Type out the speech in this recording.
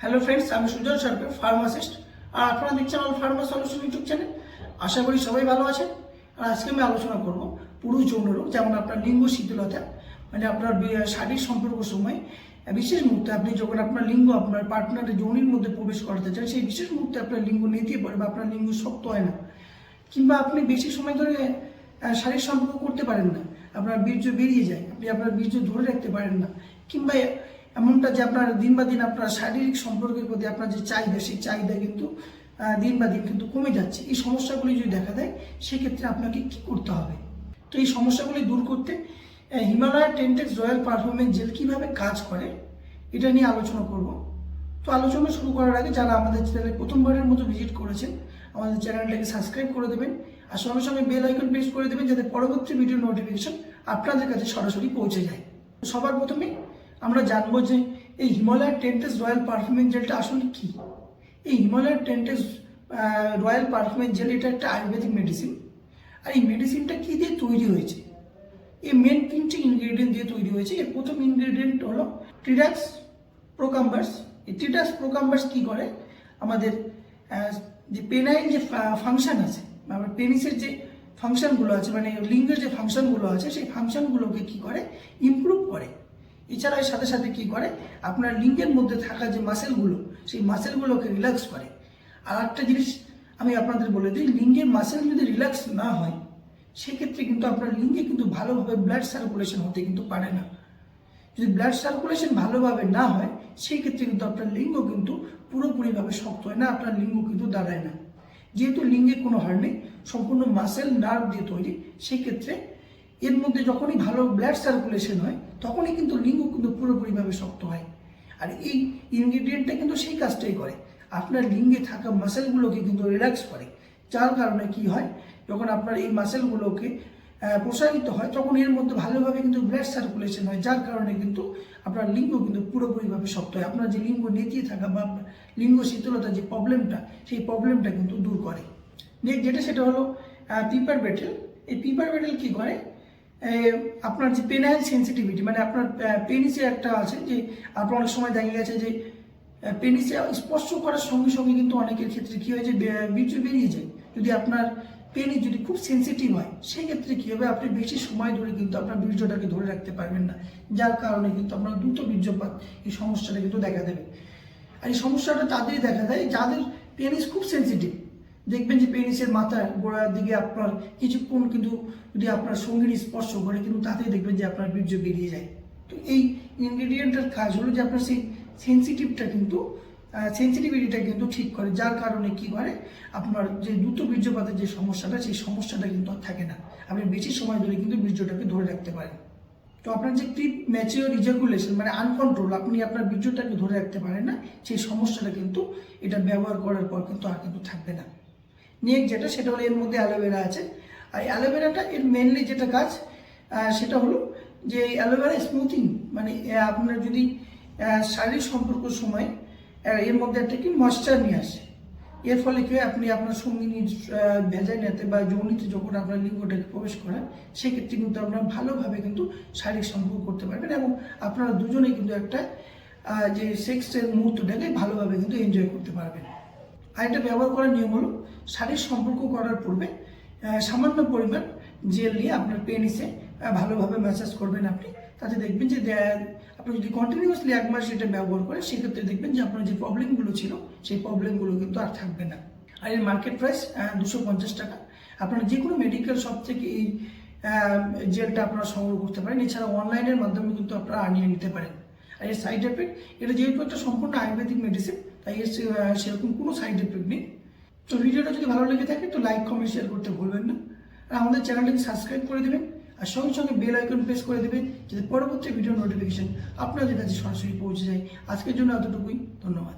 Hello friends আমি সুজন সরকার pharmacist আর আপনারা দেখছেন আমার ফার্মা সলিউশন ইউটিউব চ্যানেল আশা করি সবাই ভালো আছেন। আর আজকে আমি আলোচনা করব পুরুষ যৌন রোগ, যেমন আপনার লিঙ্গ শীতলতা মানে আপনার শারীরিক সম্পর্ক সময়। বিশেষ মুহূর্তে আপনি যখন আপনার লিঙ্গ, আপনার পার্টনারের যৌনির মধ্যে প্রবেশ করাতে চান, সেই বিশেষ মুহূর্তে আপনার লিঙ্গ নেতিয়ে পড়ে বা আপনার লিঙ্গ শক্ত হয় না। কিংবা আপনি বেশি সময় ধরে শারীরিক সম্পর্ক করতে পারেন না। আপনার বীর্য বেরিয়ে যায়, আপনি আপনার বীর্য ধরে রাখতে পারেন না। কিংবা এমনটা যে আপনার দিন বা দিন আপনার শারীরিক সম্পর্কের প্রতি আপনার যে চাহিদা, সেই চাহিদা কিন্তু দিন বা দিন কিন্তু কমে যাচ্ছে। এই সমস্যাগুলি যদি দেখা দেয়, সেক্ষেত্রে আপনাকে কি করতে হবে? তো এই সমস্যাগুলি দূর করতে Himalaya Tentex Royal performance gel কীভাবে কাজ করে, এটা নিয়ে আলোচনা করব। তো আলোচনা শুরু করার আগে যারা আমাদের চ্যানেলে প্রথমবারের মতো ভিজিট করেছেন, আমাদের চ্যানেলটাকে সাবস্ক্রাইব করে দেবেন আর সঙ্গে সঙ্গে বেল আইকন প্রেস করে দেবেন যাতে পরবর্তী ভিডিও নোটিফিকেশন আপনাদের কাছে সরাসরি পৌঁছে যায়। সবার প্রথমে আমরা জানব যে এই হিমালয় টেন্টেস রয়্যাল পারফিউমেন্ট জেলটা আসলে কি? এই Himalaya Tentex Royal performance gel এটা একটা আয়ুর্বেদিক মেডিসিন আর এই মেডিসিনটা কী দিয়ে তৈরি হয়েছে? এই মেন তিনটে ইনগ্রেডিয়েন্ট দিয়ে তৈরি হয়েছে। এর প্রথম ইনগ্রেডিয়েন্ট হলো ট্রিডাক্স প্রোকাম্বার্স এই ট্রিডাক্স প্রোকাম্বার্স কী করে? আমাদের যে পেনাইল যে ফাংশন আছে আমার পেনিসের যে ফাংশনগুলো আছে মানে লিঙ্গের যে ফাংশনগুলো আছে, সেই ফাংশনগুলোকে কী করে? ইমপ্রুভ করে। এছাড়া সাথে সাথে কি করে? আপনার লিঙ্গের মধ্যে থাকা যে মাসেলগুলো সেই মাসেলগুলোকে রিল্যাক্স করে। আর একটা জিনিস আমি আপনাদের বলে দিই, লিঙ্গের মাসেল যদি রিল্যাক্স না হয়, সেক্ষেত্রে কিন্তু আপনার লিঙ্গে কিন্তু ভালোভাবে ব্লাড সার্কুলেশন হতে কিন্তু পারে না। যদি ব্লাড সার্কুলেশন ভালোভাবে না হয় সেই ক্ষেত্রে কিন্তু আপনার লিঙ্গ কিন্তু পুরোপুরিভাবে শক্ত হয় না, আপনার লিঙ্গ কিন্তু দাঁড়ায় না। যেহেতু লিঙ্গে কোনো হার নেই, সম্পূর্ণ মাসেল নার্ভ দিয়ে তৈরি সেই ক্ষেত্রে এর মধ্যে যখনই ভালো ব্লাড সার্কুলেশন হয়, তখনই কিন্তু লিঙ্গ কিন্তু পুরোপুরিভাবে শক্ত হয়। আর এই ইনগ্রিডিয়েন্টটা কিন্তু সেই কাজটাই করে। আপনার লিঙ্গে থাকা মাসেলগুলোকে কিন্তু রিল্যাক্স করে। যার কারণে কি হয়, যখন আপনার এই মাসেলগুলোকে প্রসারিত হয়, তখন এর মধ্যে ভালোভাবে কিন্তু ব্লাড সার্কুলেশন হয়, যার কারণে কিন্তু আপনার লিঙ্গ কিন্তু পুরোপুরিভাবে শক্ত হয়। আপনার যে লিঙ্গ নেতিয়ে থাকা বা লিঙ্গ শীতলতার যে প্রবলেমটা সেই প্রবলেমটা কিন্তু দূর করে। যেটা সেটা হলো পিপার বেটেল এই পিপার বেটেল কী করে? আপনার যে পেনাইল সেন্সিটিভিটি মানে আপনার পেনিসে একটা আছে যে, আপনার অনেক সময় দেখা গেছে যে পেনিসে স্পর্শ করার সঙ্গে সঙ্গে কিন্তু অনেকের ক্ষেত্রে কী হয় যে বীর্য বেরিয়ে যায়। যদি আপনার পেনিস যদি খুব সেন্সিটিভ হয়, সেক্ষেত্রে কী হবে? আপনি বেশি সময় ধরে কিন্তু আপনার বীর্যটাকে ধরে রাখতে পারবেন না। যার কারণে কিন্তু আপনার দ্রুত বীর্যপাত এই সমস্যাটা কিন্তু দেখা দেবে। আর এই সমস্যাটা তাদেরই দেখা দেয়, যাদের পেনিস খুব সেন্সিটিভ দেখবেন যে পেনিসের মাথার গোড়ার দিকে আপনার কিছুক্ষণ কিন্তু যদি আপনার সঙ্গীর স্পর্শ করে, কিন্তু তাতেই দেখবেন যে আপনার বীর্য বেরিয়ে যায়। তো এই ইনগ্রেডিয়েন্টের কাজ হলো যে আপনার সেই সেন্সিটিভটা কিন্তু সেন্সিটিভিটিটা কিন্তু ঠিক করে। যার কারণে কি করে? আপনার যে দ্রুত বীর্যপাতের যে সমস্যাটা, সেই সমস্যাটা কিন্তু আর থাকে না। আপনি বেশি সময় ধরে কিন্তু বীর্যটাকে ধরে রাখতে পারেন। তো আপনার যে প্রি ম্যাচিওর ইজাকুলেশন মানে আনকন্ট্রোল আপনি আপনার বীর্যটাকে ধরে রাখতে পারেন না, সেই সমস্যাটা কিন্তু এটা ব্যবহার করার পর কিন্তু আর কিন্তু থাকবে না। নেক্সট যেটা, সেটা হলো এর মধ্যে অ্যালোভেরা আছে। আর অ্যালোভেরাটা, এর মেনলি যেটা কাজ সেটা হলো যে অ্যালোভেরা স্মুথিং মানে আপনার যদি শারীরিক সম্পর্ক সময় এর মধ্যে একটা কি ময়েশ্চার নিয়ে আসে। এর ফলে কি হয়, আপনি আপনার সঙ্গিনী সঙ্গিনীর ভেজাইনাতে বা যৌনিতে যখন আপনার লিঙ্গটাকে প্রবেশ করেন সেক্ষেত্রে কিন্তু আপনারা ভালোভাবে কিন্তু শারীরিক সম্পর্ক করতে পারবেন এবং আপনারা দুজনেই কিন্তু একটা যে সেক্সের মুহূর্তটাকে ভালোভাবে কিন্তু এনজয় করতে পারবেন। আর এটা ব্যবহার করার নিয়ম হলো শারীরিক সম্পর্ক করার পূর্বে সামান্য পরিমাণ জেল নিয়ে আপনার পেনিসে ভালোভাবে ম্যাসাজ করবেন আপনি। তাতে দেখবেন যে আপনি যদি কন্টিনিউয়াসলি এক মাস এটা ব্যবহার করেন, সেক্ষেত্রে দেখবেন যে আপনার যে প্রবলেমগুলো ছিল, সেই প্রবলেমগুলো কিন্তু আর থাকবে না। আর এর মার্কেট প্রাইস দুশো পঞ্চাশ টাকা। আপনারা যে কোনো মেডিকেল শপ থেকে এই জেলটা আপনারা সংগ্রহ করতে পারেন। এছাড়া অনলাইনের মাধ্যমে কিন্তু আপনারা আনিয়ে নিতে পারেন। আর এর সাইড এফেক্ট এটা যেহেতু একটা সম্পূর্ণ আয়ুর্বেদিক মেডিসিন তাই এর সেরকম কোনো সাইড এফেক্ট নেই। তো ভিডিওটা যদি ভালো লেগে থাকে, তো লাইক কমেন্ট শেয়ার করতে ভুলবেন না। আর আমাদের চ্যানেলটাকে সাবস্ক্রাইব করে দেবেন, আর সঙ্গে সঙ্গে বেল আইকন প্রেস করে দেবেন, যাতে পরবর্তী ভিডিও নোটিফিকেশন আপনাদের কাছে সরাসরি পৌঁছে যায়। আজকের জন্য এতটুকুই, ধন্যবাদ।